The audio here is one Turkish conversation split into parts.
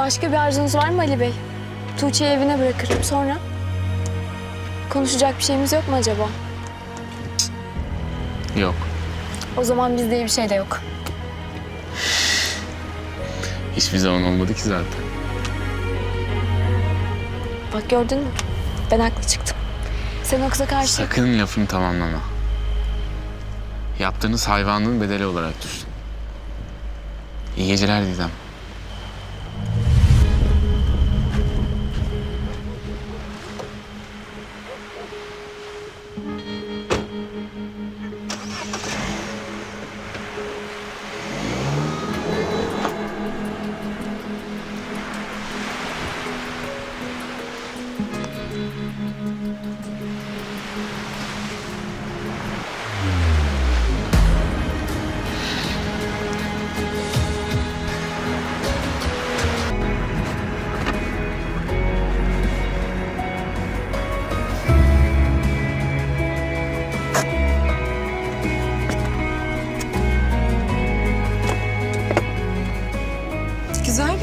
Başka bir arzunuz var mı Ali Bey? Tuğçe'yi evine bırakırım sonra. Konuşacak bir şeyimiz yok mu acaba? Yok. O zaman bizde iyi bir şey de yok. Hiçbir zaman olmadı ki zaten. Bak gördün mü? Ben haklı çıktım. Sen o kıza karşı... Sakın lafını tamamlama. Yaptığınız hayvanlığın bedeli olarak düşün. İyi geceler Didem.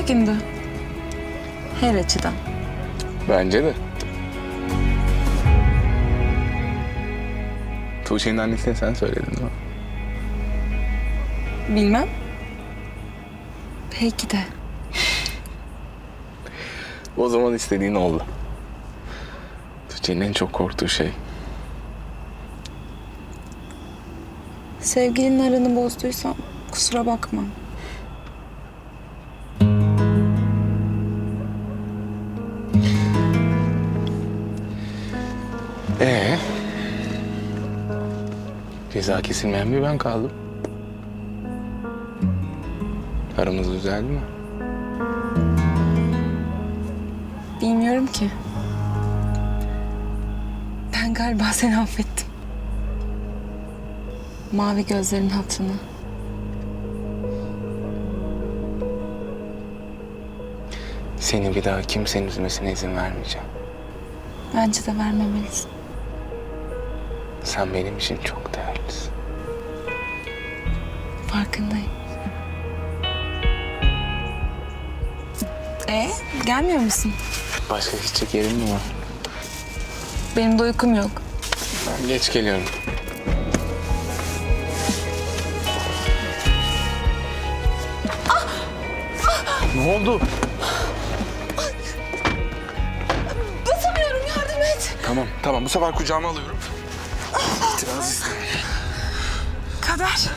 Gündü. Her açıdan. Bence de. Tuğçe'nin annesine sen söyledin değil mi? Bilmem. Belki de. O zaman istediğin oldu. Tuğçe'nin en çok korktuğu şey. Sevgilinin aranı bozduysam kusura bakma. Ceza kesilmeyen bir ben kaldım. Aramız düzeldi mi? Bilmiyorum ki. Ben galiba seni affettim. Mavi gözlerin hatırına. Seni bir daha kimsenin üzmesine izin vermeyeceğim. Bence de vermemelisin. Sen benim için çok değerlisin. Farkındayım. E gelmiyor musun? Başka gidecek yerin mi var? Benim de uykum yok. Ben geç geliyorum. Ne oldu? Basamıyorum yardım et. Tamam, tamam. Bu sefer kucağıma alıyorum. İtiraz istemiyorum. Kader.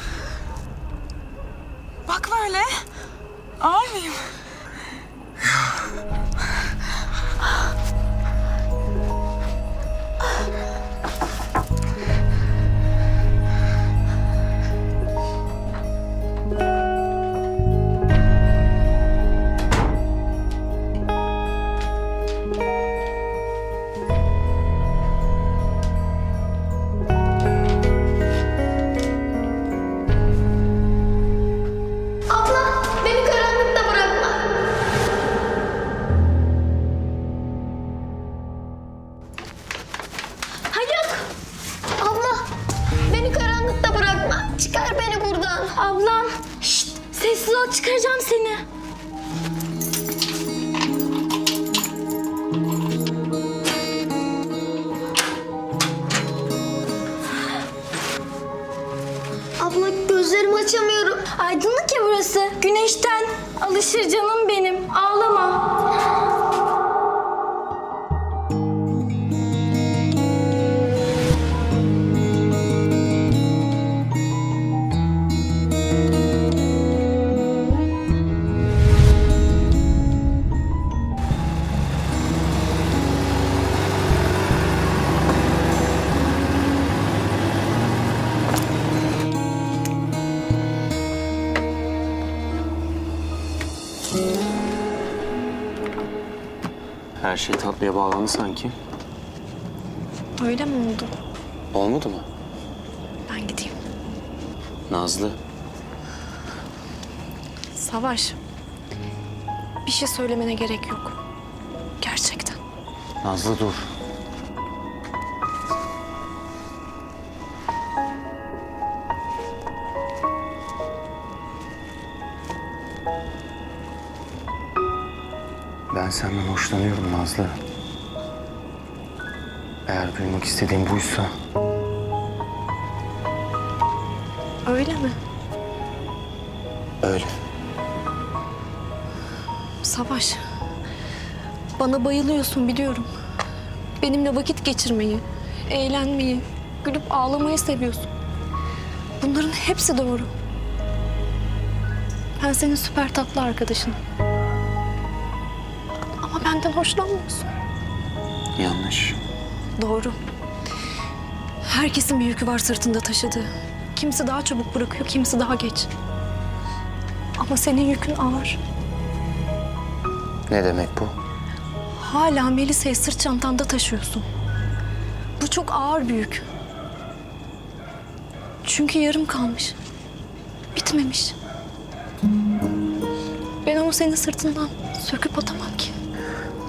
Bak böyle. Ağır mıyım? Çıkaracağım seni. Abla gözlerimi açamıyorum. Aydınlık ya burası. Güneşten alışır canım benim. Ağlama. Her şey tatlıya bağlandı sanki. Öyle mi oldu? Olmadı mı? Ben gideyim. Nazlı. Savaş. Bir şey söylemene gerek yok. Gerçekten. Nazlı dur. Ben senden hoşlanıyorum Nazlı. Eğer duymak istediğin buysa Öyle mi? öyle. Savaş. Bana bayılıyorsun biliyorum. Benimle vakit geçirmeyi, eğlenmeyi, gülüp ağlamayı seviyorsun. Bunların hepsi doğru. Ben senin süper tatlı arkadaşınım. Benden hoşlanmıyorsun. Yanlış. Doğru. Herkesin bir yükü var sırtında taşıdığı. Kimisi daha çabuk bırakıyor, kimisi daha geç. Ama senin yükün ağır. Ne demek bu? Hala Melisa'yı sırt çantanda taşıyorsun. Bu çok ağır bir yük. Çünkü yarım kalmış. Bitmemiş. Ben onu senin sırtından söküp atamam ki.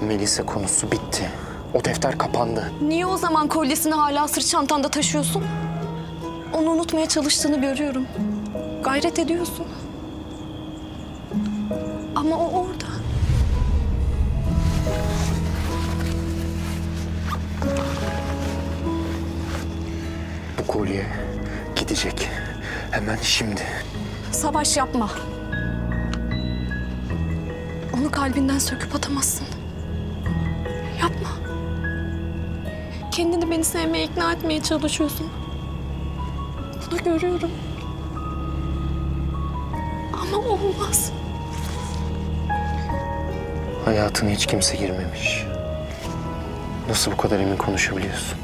Melisa konusu bitti. O defter kapandı. Niye o zaman kolyesini hala sırt çantanda taşıyorsun? Onu unutmaya çalıştığını görüyorum. Gayret ediyorsun. Ama o orada. Bu kolye gidecek. Hemen şimdi. Savaş yapma. Onu kalbinden söküp atamazsın. Kendini beni sevmeye ikna etmeye çalışıyorsun. Bunu görüyorum. Ama olmaz. Hayatına hiç kimse girmemiş. Nasıl bu kadar emin konuşabiliyorsun?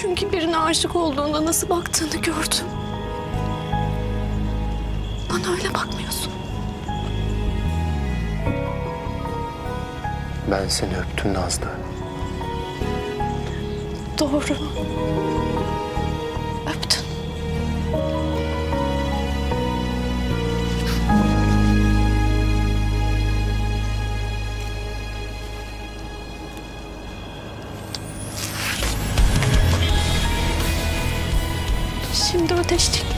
Çünkü birine aşık olduğunda nasıl baktığını gördüm. Bana öyle bakmıyorsun. Ben seni öptüm Nazlı. Doğru. Öptün. Şimdi ödeştik.